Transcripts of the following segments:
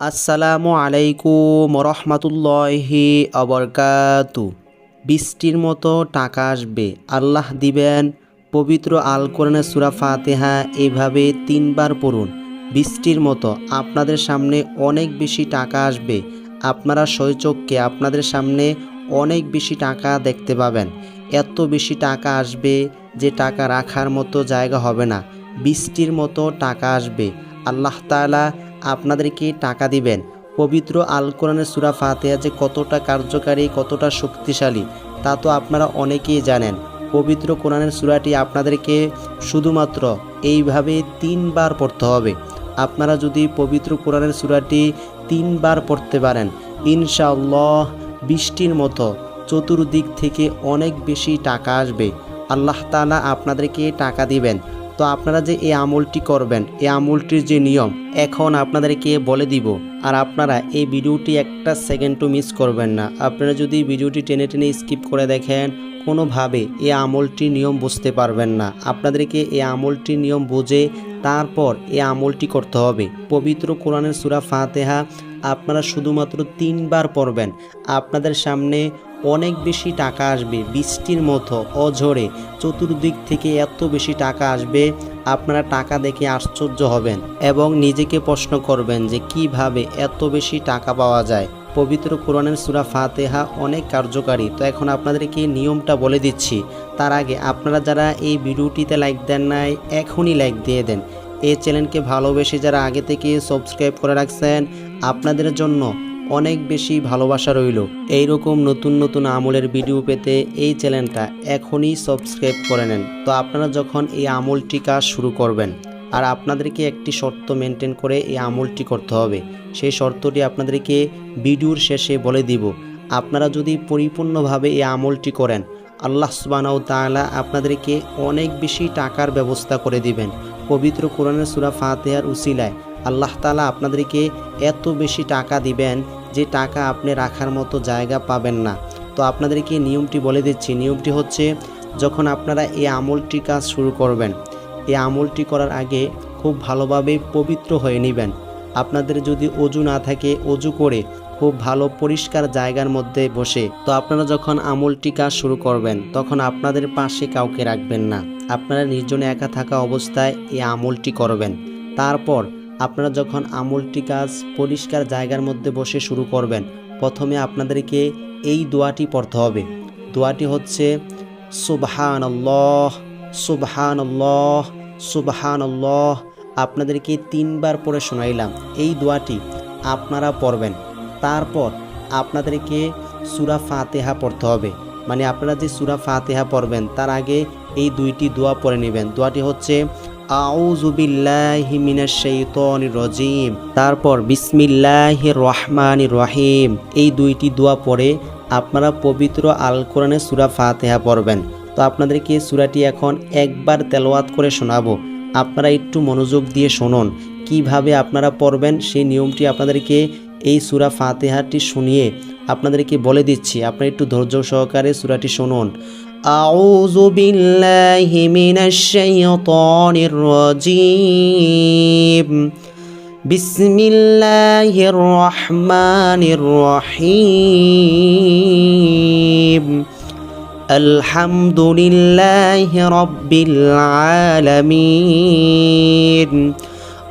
আসসালামু আলাইকুম রহমতুল্লাহি অবরকাতু। বৃষ্টির মতো টাকা আসবে। আল্লাহ দিবেন, পবিত্র আল কোরআনের সুরা ফাতেহা এভাবে তিনবার পড়ুন। বৃষ্টির মতো আপনাদের সামনে অনেক বেশি টাকা আসবে। আপনারা শৈচককে আপনাদের সামনে অনেক বেশি টাকা দেখতে পাবেন। এত বেশি টাকা আসবে যে টাকা রাখার মতো জায়গা হবে না। বৃষ্টির মতো টাকা আসবে। আল্লাহ তাআলা আপনাদেরকে টাকা দিবেন। পবিত্র আল কোরআনের সুরা ফাতেহা যে কতটা কার্যকারী, কতটা শক্তিশালী, তা তো আপনারা অনেকেই জানেন। পবিত্র কোরআনের সুরাটি আপনাদেরকে শুধুমাত্র এইভাবে তিনবার পড়তে হবে। আপনারা যদি পবিত্র কোরআনের সুরাটি তিনবার পড়তে পারেন, ইনশাআল্লাহ বৃষ্টির মতো চতুর্দিক থেকে অনেক বেশি টাকা আসবে। আল্লাহ তাআলা আপনাদেরকে টাকা দিবেন। তো আপনারা যে এই আমলটি করবেন, এই আমলটির যে নিয়ম, এখন আপনাদেরকে বলে দিব। আর আপনারা এই ভিডিওটি একটা সেকেন্ডও মিস করবেন না। আপনারা যদি ভিডিওটি টেনে টেনে স্কিপ করে দেখেন, কোনোভাবে এই আমলটির নিয়ম বুঝতে পারবেন না। আপনাদেরকে এই আমলটির নিয়ম বুঝে তারপর এই আমলটি করতে হবে। পবিত্র কোরআনের সুরা ফাতেহা আপনারা শুধুমাত্র তিনবার পড়বেন। আপনাদের সামনে অনেক বেশি টাকা আসবে, বৃষ্টির মতো, অঝরে। চতুর্দিক থেকে এত বেশি টাকা আসবে, আপনারা টাকা দেখে আশ্চর্য হবেন এবং নিজেকে প্রশ্ন করবেন যে কীভাবে এত বেশি টাকা পাওয়া যায়। পবিত্র কোরআনের সুরা ফাতেহা অনেক কার্যকারী। তো এখন আপনাদেরকে নিয়মটা বলে দিচ্ছি। তার আগে আপনারা যারা এই ভিডিওটিতে লাইক দেন নাই, এখনই লাইক দিয়ে দেন। এই চ্যানেলকে ভালোবেসে যারা আগে থেকে সাবস্ক্রাইব করে রাখছেন, আপনাদের জন্য অনেক বেশি ভালোবাসা রইল। এইরকম নতুন নতুন আমলের ভিডিও পেতে এই চ্যানেলটা এখনই সাবস্ক্রাইব করে নেন। তো আপনারা যখন এই আমলটি কাজ শুরু করবেন, আর আপনাদেরকে একটি শর্ত মেনটেন করে এই আমলটি করতে হবে, সেই শর্তটি আপনাদেরকে ভিডিওর শেষে বলে দিব। আপনারা যদি পরিপূর্ণভাবে এই আমলটি করেন, আল্লাহ সুবানাউ তাআলা আপনাদেরকে অনেক বেশি টাকার ব্যবস্থা করে দিবেন। পবিত্র কোরআনের সুরা ফাতেহার উসিলায় আল্লাহ তালা আপনাদেরকে এত বেশি টাকা দিবেন যে টাকা আপনি রাখার মতো জায়গা পাবেন না। তো আপনাদেরকে নিয়মটি বলে দিচ্ছি। নিয়মটি হচ্ছে, যখন আপনারা এই আমলটি কাজ শুরু করবেন, এই আমলটি করার আগে খুব ভালোভাবে পবিত্র হয়ে নেবেন। আপনাদের যদি অজু না থাকে, অজু করে খুব ভালো পরিষ্কার জায়গার মধ্যে বসে। তো আপনারা যখন আমলটি কাজ শুরু করবেন, তখন আপনাদের পাশে কাউকে রাখবেন না। আপনারা নির্জনে একা থাকা অবস্থায় এই আমলটি করবেন। তারপর আপনারা যখন আমলটি কাজ পরিষ্কার জায়গার মধ্যে বসে শুরু করবেন, প্রথমে আপনাদেরকে এই দোয়াটি পড়তে হবে। দোয়াটি হচ্ছে সুবহান আল্লাহ সুবহান আল্লাহ সুবহান আল্লাহ আপনাদেরকে তিনবার পড়ে শোনাইলাম। এই দোয়াটি আপনারা পড়বেন। তারপর আপনাদেরকে সুরা ফাতেহা পড়তে হবে। মানে আপনারা যে সুরা ফাতেহা পড়বেন, তার আগে এই দুইটি দোয়া পড়ে নেবেন। দোয়াটি হচ্ছে রাজিম। তারপর, বিসমিল্লাহির রহমান রহিম। এই দুইটি দোয়া পড়ে আপনারা পবিত্র আল কোরআনের সুরা ফাতেহা পড়বেন। তো আপনাদেরকে সুরাটি এখন একবার তেলাওয়াত করে শোনাবো। আপনারা একটু মনোযোগ দিয়ে শুনুন, কীভাবে আপনারা পড়বেন সেই নিয়মটি আপনাদেরকে এই সূরা ফাতিহাটি শুনিয়ে আপনাদেরকে বলে দিচ্ছি আপনারা একটু ধৈর্য সহকারে সূরাটি শুনুন أعوذ بالله من الشيطان الرجيم بسم الله الرحمن الرحيم الحمد لله رب العالمين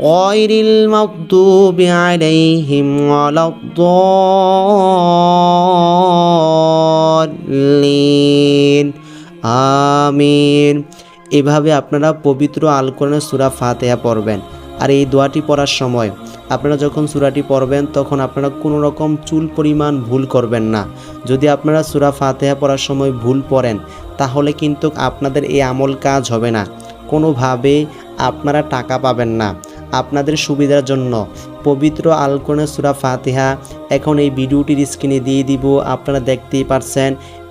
غير المغضوب عليهم ولا الضالين آمين এভাবে আপনারা পবিত্র আল কোরআনের সূরা ফাতিহা পড়বেন আর এই দোয়াটি পড়ার সময় আপনারা যখন সুরাটি পড়বেন তখন আপনারা কোনো রকম চুল পরিমাণ ভুল করবেন না যদি আপনারা সুরা ফাতেহা পড়ার সময় ভুল পড়েন তাহলে কিন্তু আপনাদের এই আমল কাজ হবে না কোনোভাবে আপনারা টাকা পাবেন না আপনাদের সুবিধার জন্য। পবিত্র আলকোরআনের সুরা ফাতিহা এখন এই ভিডিওটির স্ক্রিনে দিয়ে দিব, আপনারা দেখতেই পারছেন।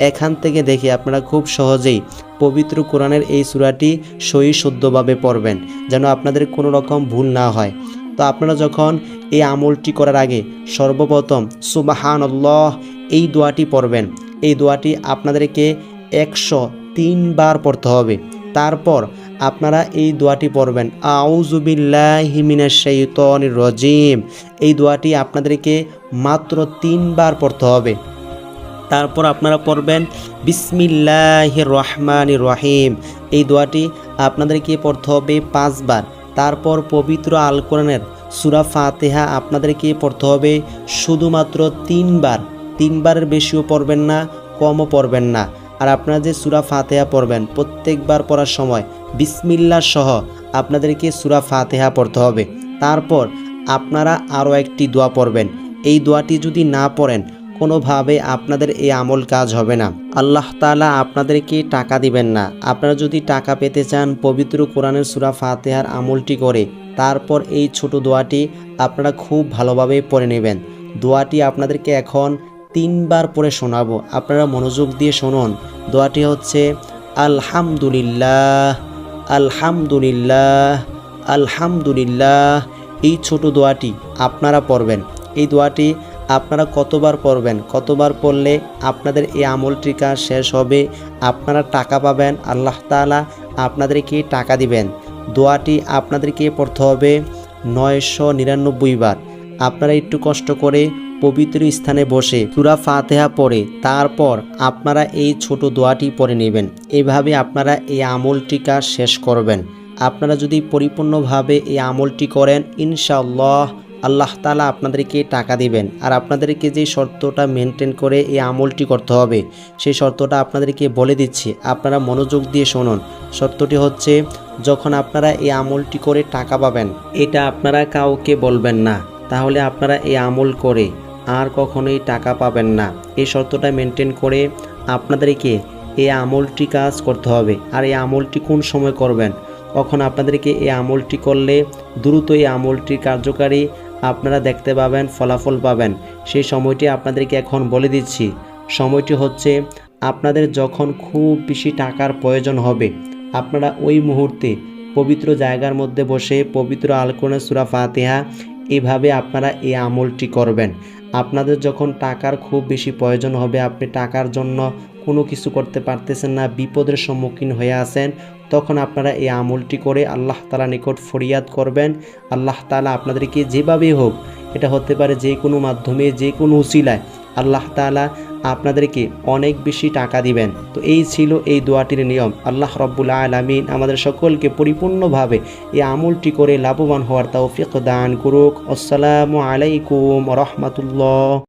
এখান থেকে দেখে আপনারা খুব সহজেই পবিত্র কোরআনের এই সুরাটি সহি শুদ্ধভাবে পড়বেন, যেন আপনাদের কোনো রকম ভুল না হয়। তো আপনারা যখন এই আমলটি করার আগে সর্বপ্রথম সুবাহান আল্লাহ এই দোয়াটি পড়বেন, এই দোয়াটি আপনাদেরকে একশো তিনবার পড়তে হবে। তারপর আপনারা এই দোয়াটি পড়বেন। আউজুবিল্লাহিমিনাশাইতনির রজিম। এই দোয়াটি আপনাদেরকে মাত্র তিনবার পড়তে হবে। তারপর আপনারা পড়বেন বিসমিল্লাহ রহমান রহিম। এই দোয়াটি আপনাদেরকে পড়তে হবে পাঁচবার। তারপর পবিত্র আল কোরআনের সুরা ফাতেহা আপনাদেরকে পড়তে হবে শুধুমাত্র তিনবার। তিনবারের বেশিও পড়বেন না, কমও পড়বেন না। আর আপনারা যে সুরা ফাতেহা পড়বেন, প্রত্যেকবার পড়ার সময় বিসমিল্লা সহ আপনাদেরকে সুরা ফাতেহা পড়তে হবে। তারপর আপনারা আরও একটি দোয়া পড়বেন। এই দোয়াটি যদি না পড়েন, কোনোভাবে আপনাদের এই আমল কাজ হবে না। আল্লাহ তাআলা আপনাদেরকে টাকা দিবেন না। আপনারা যদি টাকা পেতে চান, পবিত্র কোরআনের সুরা ফাতেহার আমলটি করে, তারপর এই ছোট দোয়াটি আপনারা খুব ভালোভাবে পড়ে নেবেন। দোয়াটি আপনাদেরকে এখন তিনবার পড়ে শোনাবো। আপনারা মনোযোগ দিয়ে শুনুন। দোয়াটি হচ্ছে, আলহামদুলিল্লাহ। আলহামদুলিল্লাহ আলহামদুলিল্লাহ। এই ছোট দোয়াটি আপনারা পড়বেন। এই দোয়াটি আপনারা কতবার পড়বেন? কতবার পড়লে আপনাদের এই আমলটির কাজ শেষ হবে? আপনারা টাকা পাবেন, আল্লাহ তাআলা আপনাদেরকে টাকা দিবেন। দোয়াটি আপনাদেরকে পড়তে হবে নয়শো নিরানব্বই বার। আপনারা একটু কষ্ট করে পবিত্র স্থানে বসে সুরা ফাতেহা পড়ে, তারপর আপনারা এই ছোট দোয়াটি পড়ে নেবেন। এভাবে আপনারা এই আমলটি কাজ শেষ করবেন। আপনারা যদি পরিপূর্ণভাবে এই আমলটি করেন ইনশাল্লাহ আল্লাহ তালা আপনাদেরকে টাকা দিবেন। আর আপনাদেরকে যে শর্তটা মেনটেন করে এই আমলটি করতে হবে, সেই শর্তটা আপনাদেরকে বলে দিচ্ছি। আপনারা মনোযোগ দিয়ে শুনুন। শর্তটি হচ্ছে, যখন আপনারা এই আমলটি করে টাকা পাবেন, এটা আপনারা কাউকে বলবেন না। তাহলে আপনারা এই আমল করে আর কখনোই টাকা পাবেন না। এই শর্তটা মেনটেন করে আপনাদেরকে এই আমলটি কাজ করতে হবে। আর এই আমলটি কোন সময় করবেন? কখন আপনাদেরকে এই আমলটি করলে দ্রুত এই আমলটির কার্যকারী আপনারা দেখতে পাবেন, ফলাফল পাবেন। সেই সময়টি আপনাদেরকে এখন বলে দিচ্ছি। সময়টি হচ্ছে আপনাদের যখন খুব বেশি টাকার প্রয়োজন হবে, আপনারা ওই মুহূর্তে পবিত্র জায়গার মধ্যে বসে পবিত্র আলকোনা সুরা ফাতেহা এইভাবে আপনারা এই আমলটি করবেন। আপনাদের যখন টাকার খুব বেশি প্রয়োজন হবে, আপনি টাকার জন্য কোনো কিছু করতে পারতেছেন না, বিপদের সম্মুখীন হয়ে আছেন, তখন আপনারা এই আমলটি করে আল্লাহ তালা নিকট ফরিয়াদ করবেন। আল্লাহ তালা আপনাদেরকে যেভাবেই হোক, এটা হতে পারে যে কোনো মাধ্যমে, যে কোনো উচিলায় আল্লাহ তালা আপনাদেরকে অনেক বেশি টাকা দিবেন। তো এই ছিল এই দোয়াটির নিয়ম। আল্লাহ রব্বুল আলমিন আমাদের সকলকে পরিপূর্ণভাবে এই আমলটি করে লাভবান হওয়ার তৌফিক দান করুক। আসসালামু আলাইকুম রহমতুল্লাহ।